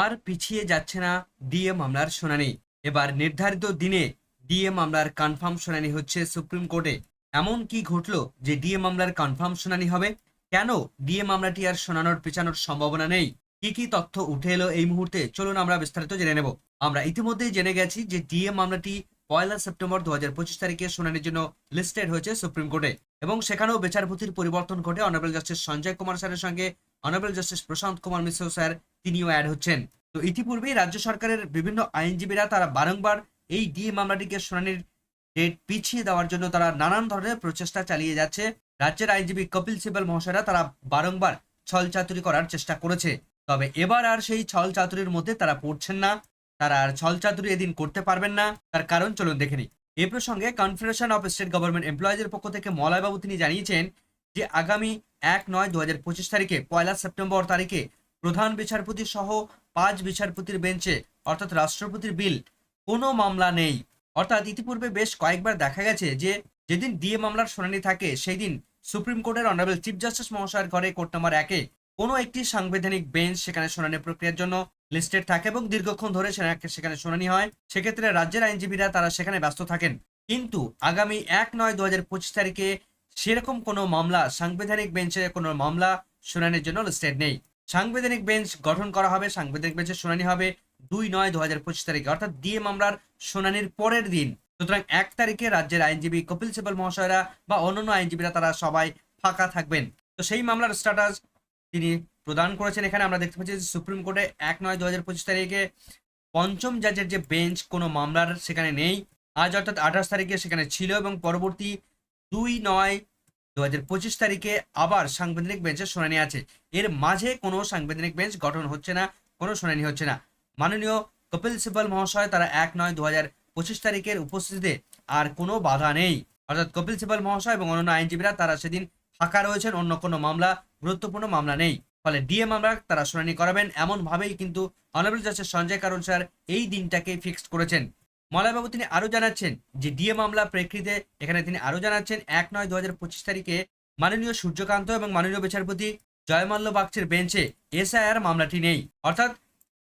আর পিছিয়ে যাচ্ছে না ডিএ মামলার শুনানি। এবার নির্ধারিত দিনে ডিএ মামলার কনফার্ম শুনানি হচ্ছে সুপ্রিম কোর্টে। এমন কি ঘটলো যে ডিএ মামলার কনফার্ম শুনানি হবে? কেন ডিএ মামলাটি আর শোনানোর, পেছানোর সম্ভাবনা নেই? কি কি তথ্য উঠে এলো এই মুহূর্তে? চলুন আমরা বিস্তারিত জেনে নেব। আমরা ইতিমধ্যেই জেনে গেছি যে ডিএ মামলাটি পয়লা সেপ্টেম্বর দু হাজার পঁচিশ তারিখে শুনানির জন্য লিস্টেড হয়েছে সুপ্রিম কোর্টে এবং সেখানেও বিচারপতির পরিবর্তন ঘটে অনারেবল জাস্টিস সঞ্জয় কুমার স্যারের সঙ্গে honourable justice Prashant Kumar Mishra sir তিনিও অ্যাড হচ্ছেন। তো ইতিপূর্বেই রাজ্য সরকারের বিভিন্ন আইনজীবীরা তারা বারংবার এই ডিএ মামলাটিকে শুনানির ডেট পিছিয়ে দেওয়ার জন্য তারা নানান ধরনের প্রচেষ্টা চালিয়ে যাচ্ছে। রাজ্যের আইনজীবী কপিল সিবাল মহাশয়রা তারা বারংবার ছল চাতুরি করার চেষ্টা করেছে। তবে এবার আর সেই ছল চাতুরির মধ্যে তারা পড়ছেন না। তারা আর ছল চাতুরি এদিন করতে পারবেন না। তার কারণ চলুন দেখে নিই। এ প্রসঙ্গে কনফেডারেশন অফ স্টেট গভর্নমেন্ট এমপ্লয়িজের পক্ষ থেকে মলয়বাবু তিনি জানিয়েছেন যে আগামী এক নয় দু পঁচিশ তারিখে পয়লা সেপ্টেম্বর তারিখে প্রধান বিচারপতি সহ পাঁচ বিচারপতির বেঞ্চে, অর্থাৎ রাষ্ট্রপতির বিল, কোনো মামলা নেই। অর্থাৎ ইতিপূর্বে বেশ কয়েকবার দেখা গেছে যে, যেদিন ডিএ মামলার শুনানি থাকে সেই দিন সুপ্রিম কোর্টের অনারেবল চিফ জাস্টিস মহাশয়ের ঘরে কোর্ট নাম্বার একে কোনো একটি সাংবিধানিক বেঞ্চ সেখানে শুনানি প্রক্রিয়ার জন্য লিস্টেড থাকে এবং দীর্ঘক্ষণ ধরে সেখানে- শুনানি হয়। সেক্ষেত্রে রাজ্যের আইনজীবীরা তারা সেখানে ব্যস্ত থাকেন। কিন্তু আগামী এক নয় দু হাজার পঁচিশ তারিখে সেরকম কোনো মামলা, সাংবিধানিক বেঞ্চে কোনো মামলা শুনানির জন্য লিস্টেড নেই। সাংবিধানিক বেঞ্চ গঠন করা হবে, সাংবিধানিক বেঞ্চের শুনানি হবে দুই নয় দু হাজার পঁচিশ তারিখে, অর্থাৎ ডিএ মামলার শুনানির পরের দিন। সুতরাং এক তারিখে রাজ্যের আইনজীবী কপিল সিবাল মহাশয়রা বা অন্যান্য আইনজীবীরা তারা সবাই ফাঁকা থাকবেন। তো সেই মামলার স্ট্যাটাস তিনি প্রদান করেছেন এখানে আমরা দেখতে পাচ্ছি যে সুপ্রিম কোর্টে এক নয় দু হাজার পঁচিশ তারিখে পঞ্চম জাজের যে বেঞ্চ কোনো মামলার সেখানে নেই। আজ অর্থাৎ আঠাশ তারিখে সেখানে ছিল এবং পরবর্তী দুই নয় দু তারিখে আবার সাংবিধানিক বেঞ্চের শুনানি আছে। এর মাঝে কোনো সাংবিধানিক বেঞ্চ গঠন হচ্ছে না, কোনো শুনানি হচ্ছে না। মাননীয় কপিল সিবাল মহাশয় তারা এক নয় দু তারিখের উপস্থিতিতে আর কোনো বাধা নেই। অর্থাৎ কপিল সিব্বল মহাশয় এবং অন্যান্য আইনজীবীরা তারা সেদিন ফাঁকা রয়েছেন, অন্য কোনো মামলা, গুরুত্বপূর্ণ মামলা নেই। ফলে ডিএ মামলা তারা শুনানি করাবেন এমন ভাবেই কিন্তু অনারেবল জাস্টিস সঞ্জয় কারণ স্যার এই দিনটাকে ফিক্সড করেছেন। মলয়বাবু তিনি আরও জানাচ্ছেন যে ডিএ মামলা প্রেক্ষিতে এখানে তিনি আরও জানাচ্ছেন, এক নয় দু তারিখে মাননীয় সূর্যকান্ত এবং মাননীয় বিচারপতি জয়মাল্য বাগচের বেঞ্চে এসআইআর মামলাটি নেই। অর্থাৎ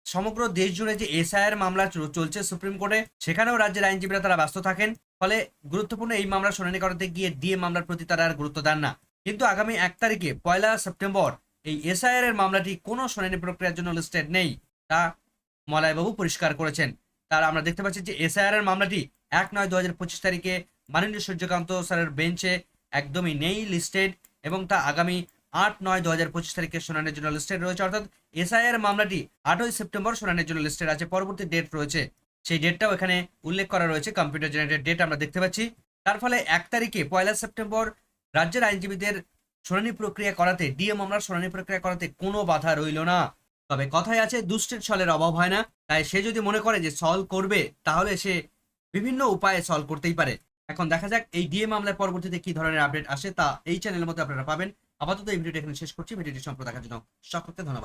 সমগ্র দেশ জুড়ে যে এসআইআর মামলা চল- চলছে সুপ্রিম কোর্টে, সেখানেও রাজ্যের আইনজীবীরা তারা ব্যস্ত থাকেন। ফলে গুরুত্বপূর্ণ এই মামলা শুনানি করাতে গিয়ে ডিএ মামলার প্রতি তারা আর গুরুত্ব দেন না। কিন্তু আগামী এক তারিখে পয়লা সেপ্টেম্বর এই এসআইআর এর মামলাটি কোনো শুনানি প্রক্রিয়ার জন্য লিস্টেড নেই, তা মলয়বাবু পরিষ্কার করেছেন। তার আমরা দেখতে পাচ্ছি যে এসআইআর এর মামলাটি এক নয় দু হাজার তারিখে মাননীয় সূর্যকান্ত স্যারের বেঞ্চে একদমই নেই লিস্টেড এবং তা আগামী আট নয় দু হাজার পঁচিশ তারিখে শুনানির জন্য লিস্টেড রয়েছে। অর্থাৎ এসআইআর মামলাটি আটই সেপ্টেম্বর শুনানির জন্য লিস্টেড আছে। পরবর্তী ডেট রয়েছে। সেই ডেটটাও এখানে উল্লেখ করা রয়েছে। কম্পিউটার জেনারেটেড ডেট আমরা দেখতে পাচ্ছি। তার ফলে এক তারিখে পয়লা সেপ্টেম্বর রাজ্যের আইনজীবীদের শুনানি প্রক্রিয়া করাতে ডিএ মামলার শুনানি প্রক্রিয়া করাতে কোনো বাধা রইল না। তবে কথায় আছে দুষ্টের ছলের অভাব হয় না। তাই সে যদি মনে করে যে সলভ করবে, তাহলে সে বিভিন্ন উপায়ে সলভ করতেই পারে। এখন দেখা যাক এই ডিএ মামলায় পরবর্তীতে কি ধরনের আপডেট আসে তা এই চ্যানেলের মধ্যে আপনারা পাবেন। আপাতত এই ভিডিওটি এখানে শেষ করছি। ভিডিওটি সম্পর্কে দেখার জন্য সকলকে ধন্যবাদ।